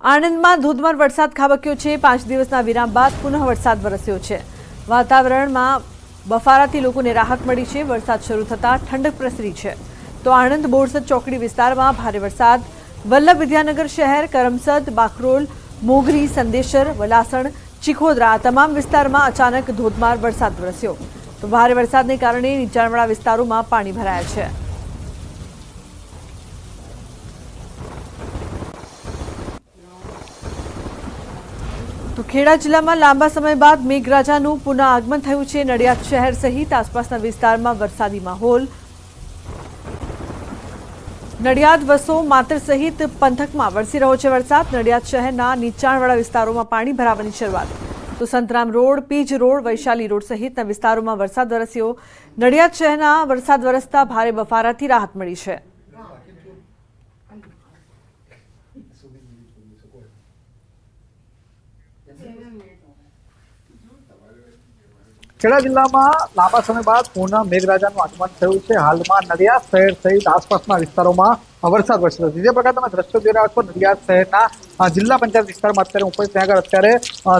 આણંદમાં ધોધમાર વરસાદ ખાબક્યો છે. પાંચ દિવસના વિરામ બાદ પુનઃ વરસાદ વરસ્યો છે. વાતાવરણમાં બફારાથી લોકોને રાહત મળી છે. વરસાદ શરૂ થતાં ઠંડક પ્રસરી છે. તો આણંદ બોરસદ ચોકડી વિસ્તારમાં ભારે વરસાદ. વલ્લભ વિદ્યાનગર શહેર, કરમસદ બાકરોલ મોગરી, સંદેશર, વલાસણ, ચીખોદરા તમામ વિસ્તારમાં અચાનક ધોધમાર વરસાદ વરસ્યો. તો ભારે વરસાદને કારણે નીચાણવાળા વિસ્તારોમાં પાણી ભરાયા છે. તો ખેડા જિલ્લામાં લાંબા સમય બાદ મેઘરાજાનું પુનઃ આગમન થયું છે. નડિયાદ શહેર સહિત આસપાસના વિસ્તારમાં વરસાદી માહોલ. નડિયાદ વસો માતર સહિત પંથકમાં વરસી રહ્યો છે વરસાદ. નડિયાદ શહેરના નીચાણવાળા વિસ્તારોમાં પાણી ભરાવાની શરૂઆત. તો Santram road, Pij road, Vaishali road સહિતના વિસ્તારોમાં વરસાદ વરસ્યો. નડિયાદ શહેરના વરસાદ વરસતા ભારે બફારાથી રાહત મળી છે. ખેડા જિલ્લામાં લાંબા સમય બાદ પૂર્ણ મેઘરાજાનું આગમન થયું છે. હાલમાં નડિયાદ શહેર સહિત આસપાસના વિસ્તારોમાં વરસાદ વરસી રહ્યો છે. જે પ્રકાર તમે દ્રશ્યો જોઈ રહ્યા છો નડિયાદ શહેરના જિલ્લા પંચાયત વિસ્તારમાં અત્યારે ઉપર ત્યાં આગળ અત્યારે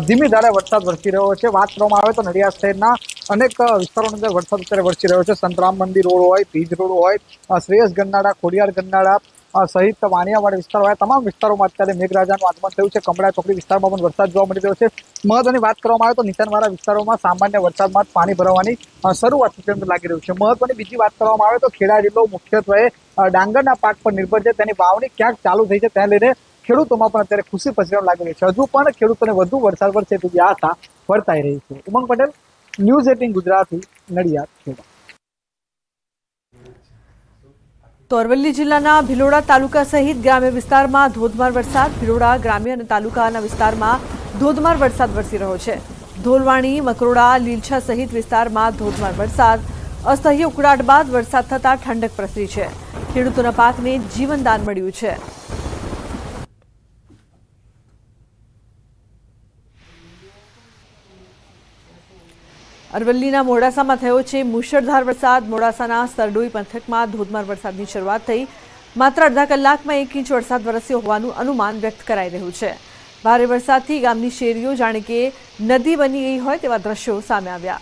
ધીમી ધારે વરસાદ વરસી રહ્યો છે. વાત કરવામાં આવે તો નડિયાદ શહેરના અનેક વિસ્તારોની અંદર વરસાદ અત્યારે વરસી રહ્યો છે. સંતરામ મંદિર રોડ હોય ભીજ રોડ હોય શ્રેયસ ગન્નાળા ખોડિયાર ગન્નાળા અ, સહિત વાણિયાવાડ વિસ્તાર હોય તમામ વિસ્તારોમાં અત્યારે મેઘરાજાનું આગમન થયું છે. કમળા ચોકડી વિસ્તારમાં પણ વરસાદ જોવા મળી રહ્યો છે. મહત્વની વાત કરવામાં આવે તો નીચાણવાળા વિસ્તારોમાં સામાન્ય વરસાદમાં પાણી ભરવાની શરૂઆત અત્યંત લાગી રહ્યું છે. મહત્વની બીજી વાત કરવામાં આવે તો ખેડા જિલ્લો મુખ્યત્વે ડાંગરના પાક પર નિર્ભર છે. તેની વાવણી ક્યાંક ચાલુ થઈ છે તેને લઈને ખેડૂતોમાં પણ અત્યારે ખુશી પસરવા લાગી રહી છે. હજુ પણ ખેડૂતોને વધુ વરસાદ પડશે તેવી આશા વર્તાઈ રહી છે. Umang Patel, news eighteen Gujarati, Nadiad, Kheda. તો અરવલ્લી જિલ્લાના ભિલોડા તાલુકા સહિત ગ્રામ્ય વિસ્તારમાં ધોધમાર વરસાદ. ભિલોડા ગ્રામ્ય અને તાલુકાના વિસ્તારમાં ધોધમાર વરસાદ વરસી રહ્યો છે. ધોલવાણી, મકરોડા, લીલછા સહિત વિસ્તારમાં ધોધમાર વરસાદ. અસહ્ય ઉકળાટ બાદ વરસાદ થતાં ઠંડક પ્રસરી છે. ખેડૂતોના પાકને જીવનદાન મળ્યું છે. અરવલ્લીના મોડાસામાં થયો છે મુશળધાર વરસાદ. મોડાસાના સરડોઈ પંથકમાં ધોધમાર વરસાદની શરૂઆત થઈ. માત્ર અડધા કલાકમાં એક ઇંચ વરસાદ વરસ્યો હોવાનું અનુમાન વ્યક્ત કરાઈ રહ્યું છે. ભારે વરસાદથી ગામની શેરીઓ જાણે કે નદી બની ગઈ હોય તેવા દ્રશ્યો સામે આવ્યા.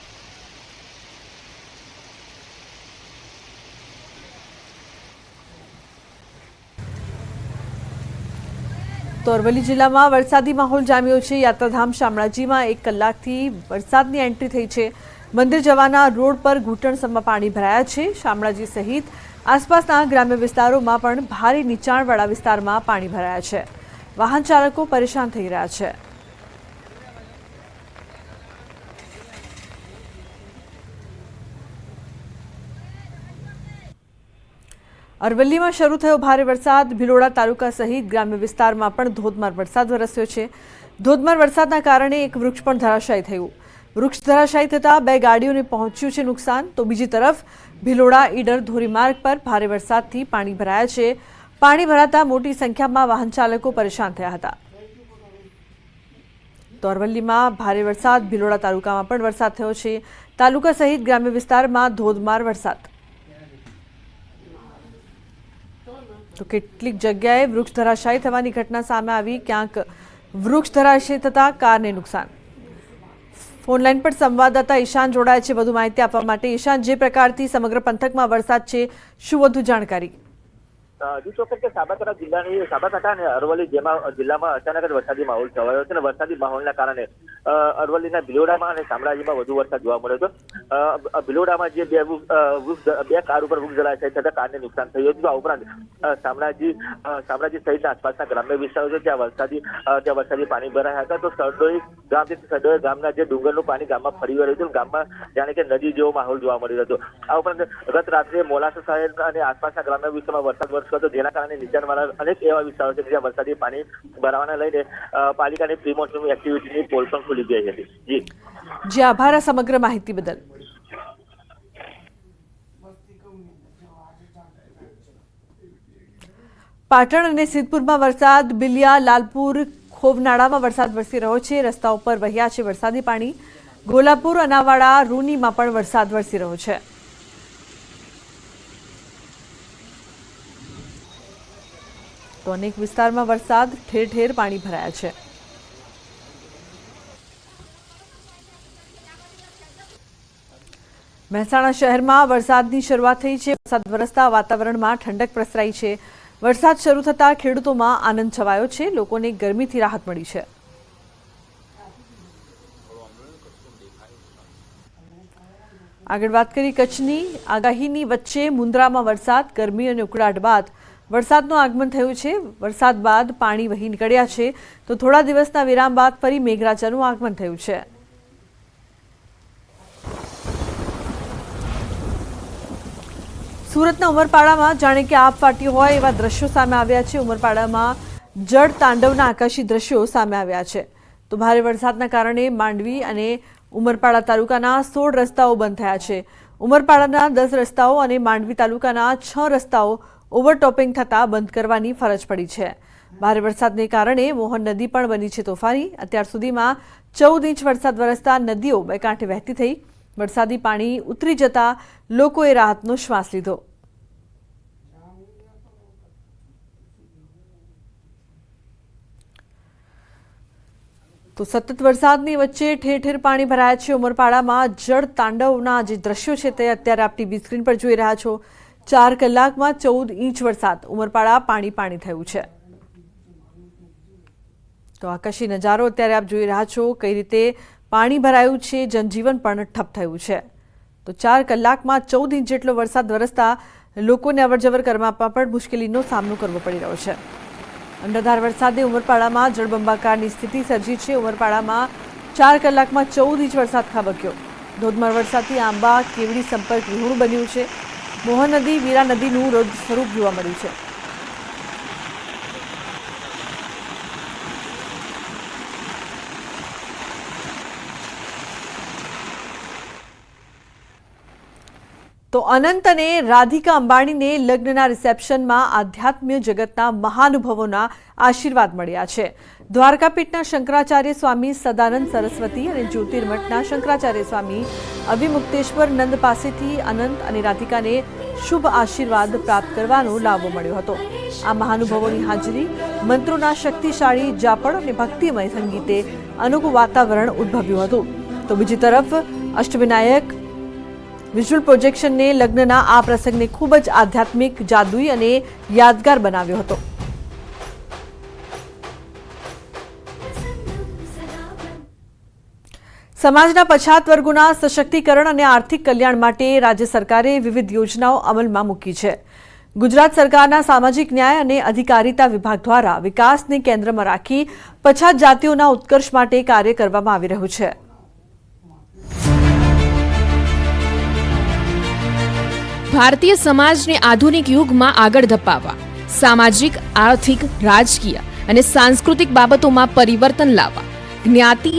તો અરવલ્લી જિલ્લામાં વરસાદી માહોલ જામ્યો છે. યાત્રાધામ શામળાજીમાં એક કલાકથી વરસાદની એન્ટ્રી થઈ છે. મંદિર જવાના રોડ પર ઘૂંટણસમાં પાણી ભરાયા છે. શામળાજી સહિત આસપાસના ગ્રામ્ય વિસ્તારોમાં પણ ભારે નીચાણવાળા વિસ્તારમાં પાણી ભરાયા છે. વાહન ચાલકો પરેશાન થઈ રહ્યા છે. અરવલ્લીમાં શરૂ થયો ભારે વરસાદ. ભિલોડા તાલુકા સહિત ગ્રામ્ય વિસ્તારમાં પણ ધોધમાર વરસાદ વરસ્યો છે. ધોધમાર વરસાદના કારણે એક વૃક્ષ પણ ધરાશાયી થયું. વૃક્ષ ધરાશાયી થતાં બે ગાડીઓને પહોંચ્યું છે નુકસાન. તો બીજી તરફ, ભિલોડા ઈડર ધોરીમાર્ગ પર ભારે વરસાદથી પાણી ભરાયા છે. પાણી ભરાતા મોટી સંખ્યામાં વાહન ચાલકો પરેશાન થયા હતા. તો અરવલ્લીમાં ભારે વરસાદ. ભિલોડા તાલુકામાં પણ વરસાદ થયો છે. તાલુકા સહિત ગ્રામ્ય વિસ્તારમાં ધોધમાર વરસાદ. તો કેટલીક જગ્યાએ વૃક્ષ ધરાશાયી થવાની ઘટના સામે આવી. ક્યાંક વૃક્ષ ધરાશાયી થતાં કારને નુકસાન. ફોનલાઈન પર સંવાદદાતા ઈશાન જોડાય છે. વધુ માહિતી આપવા માટે ઈશાન, જે પ્રકારથી સમગ્ર પંથકમાં વરસાદ છે, શું વધુ જાણકારી? હજુ ચોક્કસ કે સાબરકાંઠા જિલ્લાની સાબરકાંઠા અને અરવલ્લી જેમાં જિલ્લામાં અચાનક જ વરસાદી માહોલ છવાયો છે અને વરસાદી માહોલના કારણે અરવલ્લીના ભિલોડામાં અને શામળાજીમાં વધુ વરસાદ જોવા મળ્યો હતો. ભિલોડામાં જે બે વૃક્ષ, બે કાર ઉપર વૃક્ષ જલાશય થતા કારને નુકસાન થયું હતું. આ ઉપરાંત શામળાજી શામળાજી સહિતના આસપાસના ગ્રામ્ય વિસ્તારો છે ત્યાં વરસાદી ત્યાં વરસાદી પાણી ભરાયા હતા. તો સરડોઈ ગામ જે સરડોઈ ગામના જે ડુંગરનું પાણી ગામમાં ફરી વળ્યું હતું ગામમાં જાણે કે નદી જેવો માહોલ જોવા મળ્યો હતો. આ ઉપરાંત ગત રાત્રે મોલાસા શહેર અને આસપાસના ગ્રામ્ય વિસ્તારમાં વરસાદ વરસ્યો હતો. જેના કારણે નીચાણવાળા અનેક એવા વિસ્તારો છે જ્યાં વરસાદી પાણી ભરાવાને લઈને પાલિકાની પ્રી મોન્સૂન એક્ટિવિટીની પોલ પણ ખુલી ગઈ હતી. જી. જી, આભાર સમગ્ર માહિતી બદલ. પાટણ અને સિદ્ધપુરમાં વરસાદ, બિલિયા, લાલપુર, ખોવનાળામાં વરસાદ વરસી રહ્યો છે. રસ્તા ઉપર વહ્યા છે વરસાદી પાણી. ગોલાપુર, અનાવાડા, રૂનીમાં પણ વરસાદ વરસી રહ્યો છે. તો અનેક વિસ્તારમાં વરસાદ, ઠેર ઠેર પાણી ભરાયા છે. મહેસાણા શહેરમાં વરસાદની શરૂઆત થઈ છે. વરસાદ વરસતા વાતાવરણમાં ઠંડક પ્રસરાઈ છે. વરસાદ શરૂ થતાં ખેડૂતોમાં આનંદ છવાયો છે. લોકોને ગરમીથી રાહત મળી છે. આગળ વાત કરી કચ્છની. આગાહીની વચ્ચે મુન્દ્રામાં વરસાદ, ગરમી અને ઉકળાટ બાદ વરસાદનું આગમન થયું છે. વરસાદ બાદ પાણી વહી નીકળ્યા છે. તો થોડા દિવસના વિરામ બાદ ફરી મેઘરાજાનું આગમન થયું છે. સુરતના ઉમરપાડામાં જાણે કે આપ ફાટ્યું હોય એવા દ્રશ્યો સામે આવ્યા છે. ઉમરપાડામાં જળ તાંડવના આકાશી દ્રશ્યો સામે આવ્યા છે. તો ભારે વરસાદના કારણે માંડવી અને ઉમરપાડા તાલુકાના સોળ રસ્તાઓ બંધ થયા છે. ઉમરપાડાના દસ રસ્તાઓ અને માંડવી તાલુકાના છ રસ્તાઓ ઓવરટોપિંગ થતાં બંધ કરવાની ફરજ પડી છે. ભારે વરસાદને કારણે મોહન નદી પણ બની છે તોફાની. અત્યાર સુધીમાં ચૌદ ઇંચ વરસાદ વરસતા નદીઓ બે કાંઠે વહેતી થઈ. વરસાદી પાણી ઉતરી જતા લોકોએ રાહતનો શ્વાસ લીધો. તો સતત વરસાદની વચ્ચે ઠેર ઠેર પાણી ભરાયા છે. ઉમરપાડામાં જળ તાંડવના જે દ્રશ્યો છે તે અત્યારે આપ ટીવી સ્ક્રીન પર જોઈ રહ્યા છો. ચાર કલાકમાં ચૌદ ઇંચ વરસાદ. ઉમરપાડા પાણી પાણી થયું છે. તો આકાશી નજારો અત્યારે આપ જોઈ રહ્યા છો કઈ રીતે પાણી ભરાયું છે, જનજીવન પણ ઠપ થયું છે. તો ચાર કલાકમાં ચૌદ ઇંચ જેટલો વરસાદ વરસતા લોકોને અવરજવર કરવામાં પણ મુશ્કેલીનો સામનો કરવો પડી રહ્યો છે. અંડરધાર વરસાદે ઉમરપાડામાં જળબંબાકારની સ્થિતિ સર્જી છે. ઉમરપાડામાં ચાર કલાકમાં ચૌદ ઇંચ વરસાદ ખાબક્યો. ધોધમાર વરસાદથી આંબા, કેવડી સંપર્ક વિહોણું બન્યું છે. મોહન નદી વીરા નદીનું રૌદ્ર સ્વરૂપ જોવા મળ્યું છે. તો અનંત અને રાધિકા અંબાણીને લગ્નના રિસેપ્શનમાં આધ્યાત્મ્ય જગતના મહાનુભવોના આશીર્વાદ મળ્યા છે. દ્વારકાપીઠના શંકરાચાર્ય સ્વામી સદાનંદ સરસ્વતી અને જ્યોતિર્મઠના શંકરાચાર્ય સ્વામી અવિમુક્તેશ્વર નંદ પાસેથી અનંત અને રાધિકાને શુભ આશીર્વાદ પ્રાપ્ત કરવાનો લાભો મળ્યો હતો. આ મહાનુભવોની હાજરી મંત્રોના શક્તિશાળી જાપણ અને ભક્તિમય સંગીતે અનુકૂળ વાતાવરણ ઉદ્ભવ્યું હતું. તો બીજી તરફ અષ્ટવિનાયક વિઝ્યુઅલ પ્રોજેક્શનને લગ્નના આ પ્રસંગને ખૂબ જ આધ્યાત્મિક જાદુઈ અને યાદગાર બનાવ્યો હતો. સમાજના પછાત વર્ગોના સશક્તિકરણ અને આર્થિક કલ્યાણ માટે રાજ્ય સરકારે વિવિધ યોજનાઓ અમલમાં મૂકી છે. ગુજરાત સરકારના સામાજિક ન્યાય અને અધિકારિતા વિભાગ દ્વારા વિકાસને કેન્દ્રમાં રાખી પછાત જાતિઓના ઉત્કર્ષ માટે કાર્ય કરવામાં આવી રહ્યું છે. ભારતીય સમાજને આધુનિક યુગમાં આગળ ધપાવવા, સામાજિક, આર્થિક, રાજકીય અને સાંસ્કૃતિક બાબતોમાં પરિવર્તન લાવવા, જ્ઞાતિ